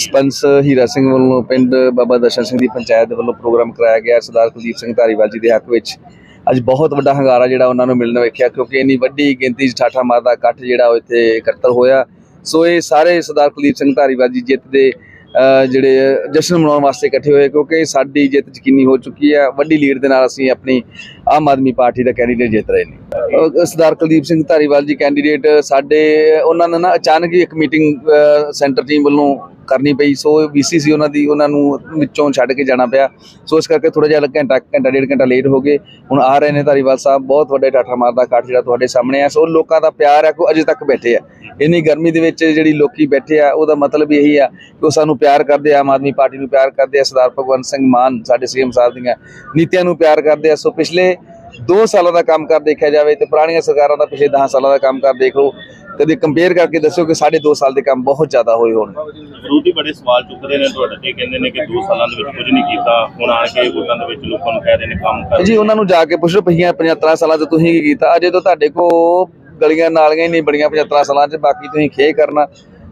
ਸਪੰਸ ਹੀਰਾ ਸਿੰਘ ਵੱਲੋਂ ਪਿੰਡ ਬਾਬਾ ਦਰਸ਼ਨ ਸਿੰਘ ਦੀ ਪੰਚਾਇਤ ਦੇ ਵੱਲੋਂ ਪ੍ਰੋਗਰਾਮ ਕਰਾਇਆ ਗਿਆ। ਸਰਦਾਰ ਕੁਲਦੀਪ ਸਿੰਘ ਧਾਰੀਵਾਲ ਜੀ ਦੇ ਹੱਕ ਵਿੱਚ ਅੱਜ ਬਹੁਤ ਵੱਡਾ ਹੰਗਾਰਾ ਜਿਹੜਾ ਉਹਨਾਂ ਨੂੰ ਮਿਲਣ ਵੇਖਿਆ, ਕਿਉਂਕਿ ਇੰਨੀ ਵੱਡੀ ਗਿਣਤੀ 'ਚ ਠਾਠਾ ਮਾਰਦਾ ਇਕੱਠ ਜਿਹੜਾ ਉਹ ਇੱਥੇ ਇਕੱਤਰ ਹੋਇਆ। ਸੋ ਇਹ ਸਾਰੇ ਸਰਦਾਰ ਕੁਲਦੀਪ ਸਿੰਘ ਧਾਰੀਵਾਲ ਜੀ ਜਿੱਤ ਦੇ ਜਿਹੜੇ ਜਸ਼ਨ ਮਨਾਉਣ ਵਾਸਤੇ ਇਕੱਠੇ ਹੋਏ, ਕਿਉਂਕਿ ਸਾਡੀ ਜਿੱਤ ਯਕੀਨੀ ਹੋ ਚੁੱਕੀ ਹੈ। ਵੱਡੀ ਲੀਡ ਦੇ ਨਾਲ ਅਸੀਂ ਆਪਣੀ ਆਮ ਆਦਮੀ ਪਾਰਟੀ ਦਾ ਕੈਂਡੀਡੇਟ ਜਿੱਤ ਰਹੇ ਨੇ। ਸਰਦਾਰ ਕੁਲਦੀਪ ਸਿੰਘ ਧਾਰੀਵਾਲ ਜੀ ਕੈਂਡੀਡੇਟ ਸਾਡੇ, ਉਹਨਾਂ ਨੇ ਨਾ ਅਚਾਨਕ ਹੀ ਇੱਕ ਮੀਟਿੰਗ ਸੈਂਟਰ ਟੀਮ ਵੱਲੋਂ ਕਰਨੀ ਪਈ, ਸੋ ਵੀਸੀ ਸੀ ਉਹਨਾਂ ਦੀ, ਉਹਨਾਂ ਨੂੰ ਵਿੱਚੋਂ ਛੱਡ ਕੇ ਜਾਣਾ ਪਿਆ। ਸੋ ਇਸ ਕਰਕੇ ਥੋੜਾ ਜਿਹਾ ਘੰਟਾ ਘੰਟਾ, ਡੇਢ ਘੰਟਾ ਲੇਟ ਹੋ ਗਏ। ਹੁਣ ਆ ਰਹੇ ਨੇ ਧਾਰੀਵਾਲ ਸਾਹਿਬ, ਬਹੁਤ ਵੱਡੇ ਠਾਠਾ ਮਾਰਦਾ ਕੱਟ ਜਿਹੜਾ ਤੁਹਾਡੇ ਸਾਹਮਣੇ ਆ। ਸੋ ਲੋਕਾਂ ਦਾ ਪਿਆਰ ਹੈ ਕੋ ਅਜੇ ਤੱਕ ਬੈਠੇ ਆ। ਇੰਨੀ ਗਰਮੀ ਦੇ ਵਿੱਚ ਜਿਹੜੀ ਲੋਕੀ ਬੈਠੇ ਆ, ਉਹਦਾ ਮਤਲਬ ਇਹੀ ਆ ਕਿ ਉਹ ਸਾਨੂੰ ਪਿਆਰ ਕਰਦੇ ਆ, ਆਮ ਆਦਮੀ ਪਾਰਟੀ ਨੂੰ ਪਿਆਰ ਕਰਦੇ ਆ, ਸਰਦਾਰ ਭਗਵੰਤ ਸਿੰਘ ਮਾਨ ਸਾਡੇ ਸੀਐਮ ਸਾਹਿਬ ਦੀਆਂ ਨੀਤੀਆਂ ਨੂੰ ਪਿਆਰ ਕਰਦੇ ਆ। ਸੋ ਪਿਛਲੇ 2 ਸਾਲਾਂ ਦਾ ਕੰਮ ਕਰ ਦੇਖਿਆ ਜਾਵੇ ਤੇ ਪੁਰਾਣੀਆਂ ਸਰਕਾਰਾਂ ਦਾ ਪਿਛਲੇ 10 ਸਾਲਾਂ ਦਾ ਕੰਮ ਕਰ ਦੇਖ ਲਓ। ਕਦੇ ਕੰਪੇਅਰ ਕਰਕੇ ਦੱਸੋ ਕਿ ਸਾਡੇ 2 ਸਾਲ ਦੇ ਕੰਮ ਬਹੁਤ ਜ਼ਿਆਦਾ ਹੋਏ ਹੋਣ। ਵਿਰੋਧੀ ਬੜੇ ਸਵਾਲ ਚੁੱਕਦੇ ਨੇ ਤੁਹਾਡੇ ਤੇ ਕਹਿੰਦੇ ਨੇ ਕਿ 2 ਸਾਲਾਂ ਦੇ ਵਿੱਚ ਕੁਝ ਨਹੀਂ ਕੀਤਾ ਹੁਣ ਆਣ ਕੇ ਵੋਟਾਂ ਦੇ ਵਿੱਚ ਲੋਕਾਂ ਨੂੰ ਕਹਿ ਰਹੇ ਨੇ ਕੰਮ ਕਰ ਜੀ ਉਹਨਾਂ ਨੂੰ ਜਾ ਕੇ ਪੁੱਛੋ ਪਈਆਂ 75 ਸਾਲਾਂ 'ਚ ਤੁਸੀਂ ਕੀ ਕੀਤਾ? ਅਜੇ ਤੋਂ ਤੁਹਾਡੇ ਕੋ ਗਲੀਆਂ ਨਾਲੀਆਂ ਹੀ ਨਹੀਂ ਬਣੀਆਂ 75 ਸਾਲਾਂ 'ਚ ਬਾਕੀ ਤੁਸੀਂ ਖੇ ਕਰਨਾ।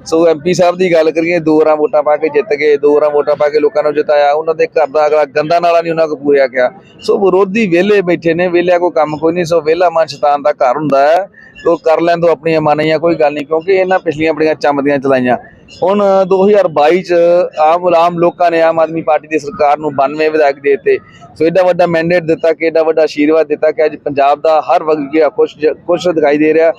ਸੋ ਐਮਪੀ ਸਾਹਿਬ ਦੀ ਗੱਲ ਕਰੀਏ ਦੋ ਰਾਂ ਵੋਟਾਂ ਪਾ ਕੇ ਜਿੱਤ ਗਏ ਦੋ ਰਾਂ ਵੋਟਾਂ ਪਾ ਕੇ ਲੋਕਾਂ ਨੂੰ ਜਿਤਾਇਆ। ਉਹਨਾਂ ਦੇ ਘਰ ਦਾ ਅਗਲਾ ਗੰਦਾ ਨਾਲਾ ਨਹੀਂ ਉਹਨਾਂ ਕੋ ਪੂਰਿਆ ਗਿਆ। ਸੋ ਵਿਰੋਧੀ ਵਿਹਲੇ ਬੈਠੇ ਨੇ ਵਿਹਲਿਆਂ ਕੋ ਕੰਮ ਕੋਈ ਨਹੀਂ। ਸੋ ਵਿਹਲਾ ਮਨ ਸ਼ੈਤਾਨ ਦਾ ਘਰ ਹੁੰਦਾ ਹੈ। ਉਹ ਕਰ ਲੈਣ ਤੋਂ ਆਪਣੀਆਂ ਮਾਨੀਆਂ ਕੋਈ ਗੱਲ ਨਹੀਂ, ਕਿਉਂਕਿ ਇਹਨਾਂ ਪਿਛਲੀਆਂ ਬੜੀਆਂ ਚੰਮਦੀਆਂ ਚਲਾਈਆਂ। ਹੁਣ 2022 ਚ ਆਮ ਆਮ ਲੋਕਾਂ ਨੇ ਆਮ ਆਦਮੀ ਪਾਰਟੀ ਦੀ ਸਰਕਾਰ ਨੂੰ 92 ਵਿਧਾਇਕ ਦੇ ਦਿੱਤੇ। ਸੋ ਐਡਾ ਵੱਡਾ ਮੈਂਡੇਟ ਦਿੱਤਾ ਕਿ ਐਡਾ ਵੱਡਾ ਆਸ਼ੀਰਵਾਦ ਦਿੱਤਾ ਕਿ ਅੱਜ ਪੰਜਾਬ ਦਾ ਹਰ ਵਰਗ ਜਿਹੜਾ ਖੁਸ਼ ਖੁਸ਼ ਦਿਖਾਈ ਦੇ ਰਿਹਾ।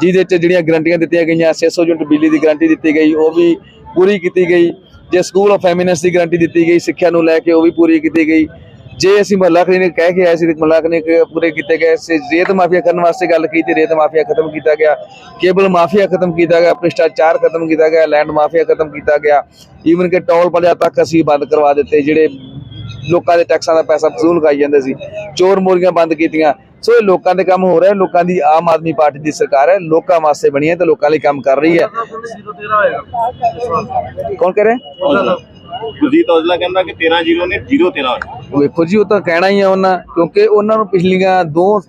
ਜਿਹਦੇ ਚ ਜਿਹੜੀਆਂ ਗਰੰਟੀਆਂ ਦਿੱਤੀਆਂ ਗਈਆਂ 600 ਯੂਨਿਟ ਬਿਜਲੀ ਦੀ ਗਰੰਟੀ ਦਿੱਤੀ ਗਈ, ਉਹ ਵੀ ਪੂਰੀ ਕੀਤੀ ਗਈ। ਜੇ ਸਕੂਲ ਆਫ ਫੈਮਿਨੈਂਸ ਦੀ ਗਰੰਟੀ ਦਿੱਤੀ ਗਈ, ਸਿੱਖਿਆ ਨੂੰ ਲੈ ਕੇ ਉਹ ਵੀ ਪੂਰੀ ਕੀਤੀ ਗਈ। ਜੇ ਅਸੀਂ ਮਹੱਲਾ ਕਲੀਨਿਕ ਕਹਿ ਕੇ ਆਏ ਸੀ ਤੇ ਮਹੱਲਾ ਕਲੀਨਿਕ ਪੂਰੇ ਕੀਤੇ ਗਏ ਸੀ ਰੇਤ ਮਾਫੀਆ ਕਰਨ ਵਾਸਤੇ ਗੱਲ ਕੀਤੀ ਰੇਤ ਮਾਫੀਆ ਖਤਮ ਕੀਤਾ ਗਿਆ ਕੇਬਲ ਮਾਫੀਆ ਖਤਮ ਕੀਤਾ ਗਿਆ ਭ੍ਰਿਸ਼ਟਾਚਾਰ ਖਤਮ ਕੀਤਾ ਗਿਆ ਲੈਂਡ ਮਾਫੀਆ ਖਤਮ ਕੀਤਾ ਗਿਆ ਈਵਨ ਕਿ ਟੋਲ ਪਲਾਜ਼ਾ ਤੱਕ ਅਸੀਂ ਬੰਦ ਕਰਵਾ ਦਿੱਤੇ ਜਿਹੜੇ ਲੋਕਾਂ ਦੇ ਟੈਕਸਾਂ ਦਾ ਪੈਸਾ ਵਸੂਲ ਖਾਈ ਜਾਂਦੇ ਸੀ ਚੋਰ ਮੋਰੀਆਂ ਬੰਦ ਕੀਤੀਆਂ। ਸੋ ਇਹ ਲੋਕਾਂ ਦੇ ਕੰਮ ਹੋ ਰਿਹਾ ਲੋਕਾਂ ਦੀ ਆਮ ਆਦਮੀ ਪਾਰਟੀ ਦੀ ਸਰਕਾਰ ਹੈ ਲੋਕਾਂ ਵਾਸਤੇ ਬਣੀ ਹੈ ਤੇ ਲੋਕਾਂ ਲਈ ਕੰਮ ਕਰ ਰਹੀ ਹੈ। ਕੌਣ ਕਹਿ ਰਿਹਾ? ਗੁਰਜੀਤ ਔਜਲਾ ਕਹਿੰਦਾ ਕਿ 13 ਜ਼ੀਰੋ ਨੇ 0 13 ਹੋਇਆ ਵੇਖੋ ਜੀ ਉਹ ਤਾਂ ਕਹਿਣਾ ਹੀ ਆ ਉਹਨਾਂ ਕਿਉਂਕਿ ਉਹਨਾਂ ਨੂੰ ਪਿਛਲੀਆਂ ਦੋ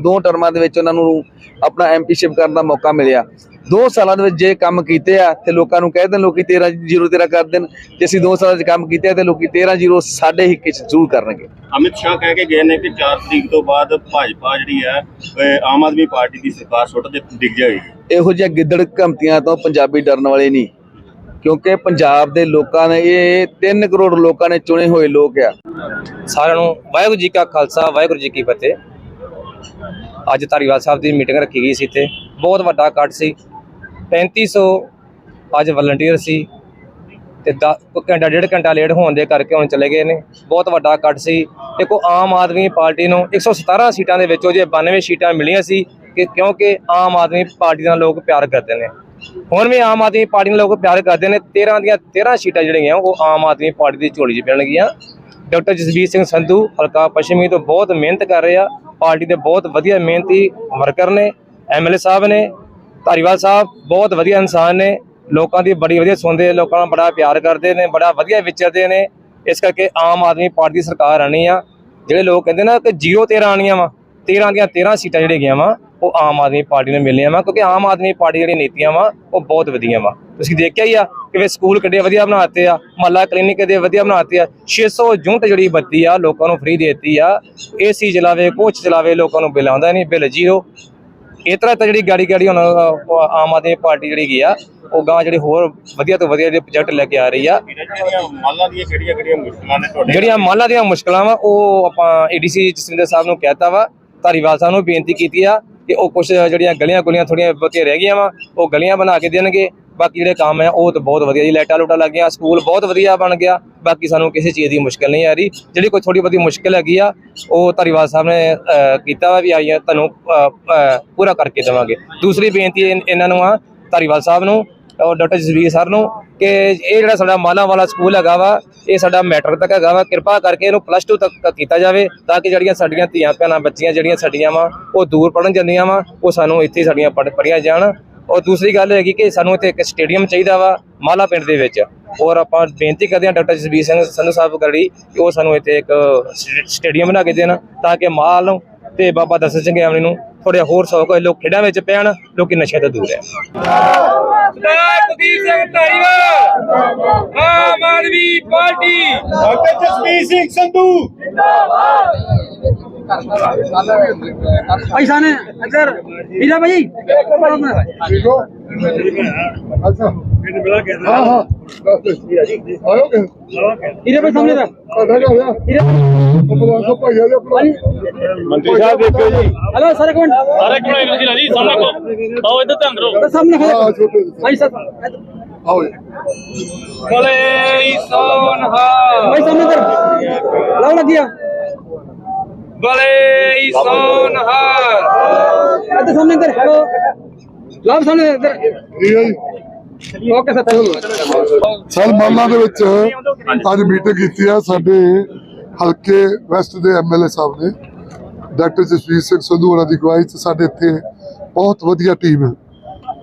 ਦੋ ਟਰਮਾਂ ਦੇ ਵਿੱਚ ਉਹਨਾਂ ਨੂੰ ਆਪਣਾ ਐਮਪੀਸ਼ਿਪ ਕਰਨ ਦਾ ਮੌਕਾ ਮਿਲਿਆ। ਦੋ ਸਾਲਾਂ ਦੇ ਵਿੱਚ ਜੇ ਕੰਮ ਕੀਤੇ ਆ ਤੇ ਲੋਕਾਂ ਨੂੰ ਕਹਿ ਦੇਣ ਲੋਕੀ 13 ਜ਼ੀਰੋ ਤੇਰਾ ਕਰ ਦੇਣ ਜੇ ਅਸੀਂ ਦੋ ਸਾਲਾਂ 'ਚ ਕੰਮ ਕੀਤੇ ਆ ਤੇ ਲੋਕੀ 13 ਜ਼ੀਰੋ ਸਾਡੇ ਹਿੱਕੇ 'ਚ ਜ਼ਰੂਰ ਕਰਨਗੇ। ਅਮਿਤ ਸ਼ਾਹ ਕਹਿ ਕੇ ਗਏ ਨੇ ਕਿ 4 ਤਰੀਕ ਤੋਂ ਬਾਅਦ ਭਾਜਪਾ ਜਿਹੜੀ ਹੈ ਆਮ ਆਦਮੀ ਪਾਰਟੀ ਦੀ ਸਰਕਾਰ ਸੁੱਟ ਦੇ ਡਿੱਗ ਜਾਏਗੀ। ਇਹੋ ਜਿਹਾ ਗਿੱਦੜ ਧਮਕੀਆਂ ਤੋਂ ਪੰਜਾਬੀ ਡਰਨ ਵਾਲੇ ਨਹੀਂ। ਕਿਉਂਕਿ ਪੰਜਾਬ ਦੇ ਲੋਕਾਂ ਨੇ ਇਹ 3 ਕਰੋੜ ਲੋਕਾਂ ਨੇ ਚੁਣੇ ਹੋਏ ਲੋਕ ਆ। ਸਾਰਿਆਂ ਨੂੰ ਵਾਹਿਗੁਰੂ ਜੀ ਕਾ ਖਾਲਸਾ, ਵਾਹਿਗੁਰੂ ਜੀ ਕੀ ਫਤਿਹ। ਅੱਜ ਧਾਰੀਵਾਲ ਸਾਹਿਬ ਦੀ ਮੀਟਿੰਗ ਰੱਖੀ ਗਈ ਸੀ ਇੱਥੇ। ਬਹੁਤ ਵੱਡਾ ਇਕੱਠ ਸੀ। 3500 ਅੱਜ ਵਲੰਟੀਅਰ ਸੀ ਤੇ ਦ- ਘੰਟਾ, ਡੇਢ ਘੰਟਾ ਲੇਟ ਹੋਣ ਦੇ ਕਰਕੇ ਹੁਣ ਚਲੇ ਗਏ ਨੇ। ਬਹੁਤ ਵੱਡਾ ਇਕੱਠ ਸੀ। ਦੇਖੋ, ਆਮ ਆਦਮੀ ਪਾਰਟੀ ਨੂੰ 117 ਸੀਟਾਂ ਦੇ ਵਿੱਚੋਂ ਜੇ 92 ਸੀਟਾਂ ਮਿਲੀਆਂ ਸੀ ਕਿ ਕਿਉਂਕਿ ਆਮ ਆਦਮੀ ਪਾਰਟੀ ਨਾਲ ਲੋਕ ਪਿਆਰ ਕਰਦੇ ਨੇ। ਹੁਣ ਵੀ ਆਮ ਆਦਮੀ ਪਾਰਟੀ ਨਾਲ ਲੋਕ ਪਿਆਰ ਕਰਦੇ ਨੇ 13 ਦੀਆਂ 13 ਸੀਟਾਂ ਜਿਹੜੀਆਂ ਉਹ ਆਮ ਆਦਮੀ ਪਾਰਟੀ ਦੀ ਝੋਲੀ 'ਚ ਪੈਣਗੀਆਂ ਡਾਕਟਰ ਜਸਵੀਰ ਸਿੰਘ ਸੰਧੂ ਹਲਕਾ ਪੱਛਮੀ ਤੋਂ ਬਹੁਤ ਮਿਹਨਤ ਕਰ ਰਹੇ ਆ ਪਾਰਟੀ ਦੇ ਬਹੁਤ ਵਧੀਆ ਮਿਹਨਤੀ ਵਰਕਰ ਨੇ ਐਮਐਲਏ ਸਾਹਿਬ ਨੇ, ਧਾਰੀਵਾਲ ਸਾਹਿਬ ਬਹੁਤ ਵਧੀਆ ਇਨਸਾਨ ਨੇ, ਲੋਕਾਂ ਦੀ ਬੜੀ ਵਧੀਆ ਸੁਣਦੇ ਲੋਕਾਂ ਨਾਲ ਬੜਾ ਪਿਆਰ ਕਰਦੇ ਨੇ, ਬੜਾ ਵਧੀਆ ਵਿਚਰਦੇ ਨੇ, ਇਸ ਕਰਕੇ ਆਮ ਆਦਮੀ ਪਾਰਟੀ ਦੀ ਸਰਕਾਰ ਆਣੀ ਆ। ਜਿਹੜੇ ਲੋਕ ਕਹਿੰਦੇ ਨਾ ਕਿ 0 13 ਆਣੀਆਂ ਵਾ 13 ਦੀਆਂ 13 ਸੀਟਾਂ ਜਿਹੜੀਆਂ ਗਈਆਂ ਵਾ ਉਹ ਆਮ ਆਦਮੀ ਪਾਰਟੀ ਨੂੰ ਮਿਲਣੀਆਂ ਵਾ, ਕਿਉਂਕਿ ਆਮ ਆਦਮੀ ਪਾਰਟੀ ਜਿਹੜੀ ਨੀਤੀਆਂ ਵਾ, ਉਹ ਬਹੁਤ ਵਧੀਆ ਵਾ। ਤੁਸੀਂ ਦੇਖਿਆ ਹੀ ਆ ਕਿਵੇਂ ਸਕੂਲ ਕੱਢੇ ਵਧੀਆ ਬਣਾਤੇ ਆ, ਮਹੱਲਾ ਕਲੀਨਿਕ ਕਿੱਡੇ ਵਧੀਆ ਬਣਾਤੇ ਆ 600 ਯੂਨਿਟ ਜਿਹੜੀ ਬੱਤੀ ਆ, ਲੋਕਾਂ ਨੂੰ ਫ੍ਰੀ ਦੇਤੀ ਆ, ਏਸੀ ਚਲਾਵੇ ਕੋਚ ਚਲਾਵੇ, ਲੋਕਾਂ ਨੂੰ ਬਿੱਲ ਆਉਂਦਾ ਨਹੀਂ, ਬਿੱਲ ਜ਼ੀਰੋ। ਇਸ ਤਰ੍ਹਾਂ ਤਾਂ ਜਿਹੜੀ ਗਾੜੀ ਗਾੜੀ ਹੁਣ ਆਮ ਆਦਮੀ ਪਾਰਟੀ ਜਿਹੜੀ ਗਈ ਆ, ਉਹ ਗਾਂ ਜਿਹੜੇ ਹੋਰ ਵਧੀਆ ਤੋਂ ਵਧੀਆ ਜਿਹੜੇ ਪ੍ਰੋਜੈਕਟ ਲੈ ਕੇ ਆ ਰਹੀ ਆ। ਜਿਹੜੀਆਂ ਮਾਲਾਂ ਦੀਆਂ ਕਿਹੜੀਆਂ ਦੀਆਂ ਮੁਸ਼ਕਲਾਂ ਵਾ, ਉਹ ਆਪਾਂ ਏਡੀਸੀ ਜਸਵਿੰਦਰ ਸਾਹਿਬ ਨੂੰ ਕਹਿਤਾ ਵਾ, ਧਾਰੀਵਾਲ ਸਾਹਿਬ ਨੂੰ ਬੇਨਤੀ ਕੀਤੀ ਆ ਕਿ ਉਹ ਕੁਝ ਜਿਹੜੀਆਂ ਗਲੀਆਂ ਗੁਲੀਆਂ ਥੋੜੀਆਂ ਬਹੁਤੀਆਂ ਰਹਿ ਗਈਆਂ ਵਾ, ਉਹ ਗਲੀਆਂ ਬਣਾ ਕੇ ਦੇਣਗੇ। ਬਾਕੀ ਜਿਹੜੇ ਕੰਮ ਆ, ਉਹ ਤਾਂ ਬਹੁਤ ਵਧੀਆ ਜੀ, ਲਾਈਟਾਂ ਲੂਟਾਂ ਲੱਗ ਗਿਆ ਸਕੂਲ ਬਹੁਤ ਵਧੀਆ ਬਣ ਗਿਆ। ਬਾਕੀ ਸਾਨੂੰ ਕਿਸੇ ਚੀਜ਼ ਦੀ ਮੁਸ਼ਕਲ ਨਹੀਂ ਆ ਰਹੀ। ਜਿਹੜੀ ਕੋਈ ਥੋੜੀ ਬਹੁਤੀ ਮੁਸ਼ਕਲ ਹੈਗੀ ਆ, ਉਹ ਧਾਰੀਵਾਲ ਸਾਹਿਬ ਨੇ ਕੀਤਾ ਵਾ ਵੀ ਆਈਆਂ ਤੁਹਾਨੂੰ ਪੂਰਾ ਕਰਕੇ ਦੇਵਾਂਗੇ। ਦੂਸਰੀ ਬੇਨਤੀ ਇਨ- ਇਹਨਾਂ ਨੂੰ ਆ, ਧਾਰੀਵਾਲ ਸਾਹਿਬ ਨੂੰ ਔਰ ਡਾਕਟਰ ਜਸਵੀਰ ਸਰ ਨੂੰ ਕਿ ਇਹ ਜਿਹੜਾ ਸਾਡਾ ਮਾਲਾ ਵਾਲਾ ਸਕੂਲ ਹੈਗਾ ਵਾ, ਇਹ ਸਾਡਾ ਮੈਟਰ ਤੱਕ ਹੈਗਾ ਵਾ। ਕਿਰਪਾ ਕਰਕੇ ਇਹਨੂੰ ਪਲੱਸ 2 ਤੱਕ ਕੀਤਾ ਜਾਵੇ ਤਾਂ ਕਿ ਜਿਹੜੀਆਂ ਸਾਡੀਆਂ ਧੀਆਂ ਭੈਣਾਂ ਬੱਚੀਆਂ ਜਿਹੜੀਆਂ ਸਾਡੀਆਂ ਵਾ, ਉਹ ਦੂਰ ਪੜਨ ਜਾਂਦੀਆਂ ਵਾ, ਉਹ ਸਾਨੂੰ ਇੱਥੇ ਸਾਡੀਆਂ ਪੜ੍ਹ ਪੜ੍ਹੀਆਂ ਜਾਣ। ਔਰ ਦੂਸਰੀ ਗੱਲ ਹੈਗੀ ਕਿ ਸਾਨੂੰ ਇੱਥੇ ਇੱਕ ਸਟੇਡੀਅਮ ਚਾਹੀਦਾ ਵਾ ਮਾਲਾ ਪਿੰਡ ਦੇ ਵਿੱਚ। ਔਰ ਆਪਾਂ ਬੇਨਤੀ ਕਰਦੇ ਹਾਂ ਡਾਕਟਰ ਜਸਬੀਰ ਸਿੰਘ ਸੰਧੂ ਸਾਹਿਬ ਗੜੀ ਕਿ ਉਹ ਸਾਨੂੰ ਇੱਥੇ ਇੱਕ ਸਟੇ- ਸਟੇਡੀਅਮ ਬਣਾ ਕੇ ਦੇਣ ਤਾਂ ਕਿ ਮਾਲ ਨੂੰ ਤੇ ਬਾਬਾ ਦਸਤ ਸਿੰਘ ਆਮਣੀ ਨੂੰ ਥੋੜੇ ਹੋਰ ਸੌਕ ਹੋਏ ਲੋਕ ਖੇਡਾਂ ਵਿੱਚ ਪੈਣ, ਲੋਕੀ ਨਸ਼ੇ ਤੋਂ ਦੂਰ ਹੈ ਸਰਦਾਰ ਕੁਲਦੀਪ ਸਿੰਘ ਧਾਰੀਵਾਲ ਆਮ ਆਦਮੀ ਪਾਰਟੀ। ਡਾਕਟਰ ਜਸਵੀਰ ਸਿੰਘ ਸੰਧੂ। ਭਾਈ ਭਾਈ ਸਾਹਮਣੇ ਦਾ ਆਦਾ ਜਾ ਰਿਹਾ ਹੀਰਾ ਬਦਲਾ ਸੋ ਭਾਈਆ ਦੇ ਆਪਣਾ ਮੰਤਰੀ ਸਾਹਿਬ ਦੇਖੋ ਜੀ। ਹਲੋ ਸਰ ਇੱਕ ਮਿੰਟ। ਸਾਰੇ ਕੋਲੇ ਨਹੀਂ ਰਾਜੀ ਸਾਹਮਣੇ ਕੋ ਆਓ ਇੱਧਰ ਧਿਆਨ ਕਰੋ ਸਾਹਮਣੇ ਖੜੇ। ਭਾਈ ਸਰ ਆਓ ਜੀ। ਬਲੇ ਸੋਨਹਾ ਭਾਈ ਸਾਹਮਣੇ ਇੱਧਰ। ਲਾਉ ਲੱਗਿਆ। ਬਲੇ ਸੋਨਹਾ ਇੱਧਰ ਸਾਹਮਣੇ ਇੱਧਰ ਹਲੋ। ਲਾਉ ਸਾਹਮਣੇ ਇੱਧਰ। ਠੀਕ ਹੈ ਜੀ। ਓਕੇ ਸਰ ਸਰ ਮਾਲਾ ਦੇ ਵਿੱਚ ਅੱਜ ਮੀਟਿੰਗ ਕੀਤੀ ਆ ਸਾਡੇ ਹਲਕੇ ਵੈਸਟ ਦੇ ਐਮਐਲਏ ਸਾਹਿਬ ਨੇ। ਡਾਕਟਰ ਜਸਵੀਰ ਸਿੰਘ ਸੰਧੂ ਉਹਨਾਂ ਦੀ ਅਗਵਾਈ 'ਚ ਸਾਡੇ ਇੱਥੇ ਬਹੁਤ ਵਧੀਆ ਟੀਮ ਹੈ।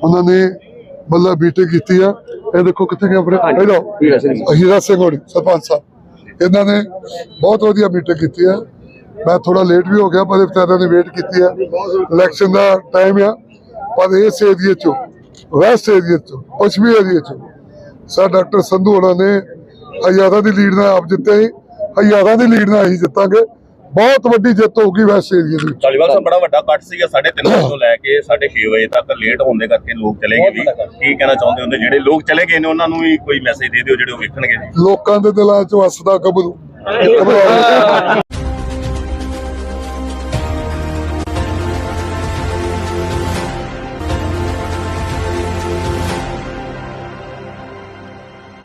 ਉਹਨਾਂ ਨੇ ਮਤਲਬ ਮੀਟਿੰਗ ਕੀਤੀ ਆ। ਇਹ ਦੇਖੋ ਕਿੱਥੇ ਗਏ ਆਪਣੇ। ਇਹਦਾ ਹੀਰਾ ਸਿੰਘ। ਹੋਣੀ ਸਰਪੰਚ ਸਾਹਿਬ। ਇਹਨਾਂ ਨੇ ਬਹੁਤ ਵਧੀਆ ਮੀਟਿੰਗ ਕੀਤੀ ਆ। ਮੈਂ ਥੋੜਾ ਲੇਟ ਵੀ ਹੋ ਗਿਆ ਪਰ ਵਿਚਾਰਿਆਂ ਨੇ ਵੇਟ ਕੀਤੀ ਆ। ਇਲੈਕਸ਼ਨ ਦਾ ਟਾਈਮ ਆ ਪਰ ਇਸ ਏਰੀਏ ਚੋਂ ਵੈਸਟ ਏਰੀਏ ਚੋਂ ਪੱਛਮੀ ਏਰੀਏ ਚੋਂ ਸਰ ਡਾਕਟਰ ਸੰਧੂ ਉਹਨਾਂ ਨੇ ਹਜ਼ਾਰਾਂ ਦੀ ਲੀਡ ਨਾਲ ਆਪ ਜਿੱਤੇ ਸੀ ਹਜ਼ਾਰਾਂ ਦੀ ਲੀਡ ਨਾਲ ਅਸੀਂ ਜਿੱਤਾਂਗੇ। ਬਹੁਤ ਵੱਡੀ ਜਿੱਤ ਹੋਊਗੀ ਵੈਸਟ ਏਰੀਏ ਦੇ। ਧਾਲੀਵਾਲ ਸਾਹਿਬ ਬੜਾ ਵੱਡਾ ਕੱਟ ਸੀਗਾ 3:30 ਵਜੇ ਤੋਂ ਲੈ ਕੇ 6:30 ਵਜੇ ਤੱਕ ਲੇਟ ਹੋਣ ਦੇ ਕਰਕੇ ਲੋਕ ਚਲੇ ਗਏ ਵੀ ਕੀ ਕਹਿਣਾ ਚਾਹੁੰਦੇ ਹੁੰਦੇ? ਜਿਹੜੇ ਲੋਕ ਚਲੇ ਗਏ ਨੇ ਉਹਨਾਂ ਨੂੰ ਵੀ ਕੋਈ ਮੈਸੇਜ ਦੇ ਦਿਓ ਜਿਹੜੇ ਉਹ ਵੇਖਣਗੇ। ਲੋਕਾਂ ਦੇ ਦਿਲਾਂ 'ਚ ਵਸਦਾ ਗੱਭਰੂ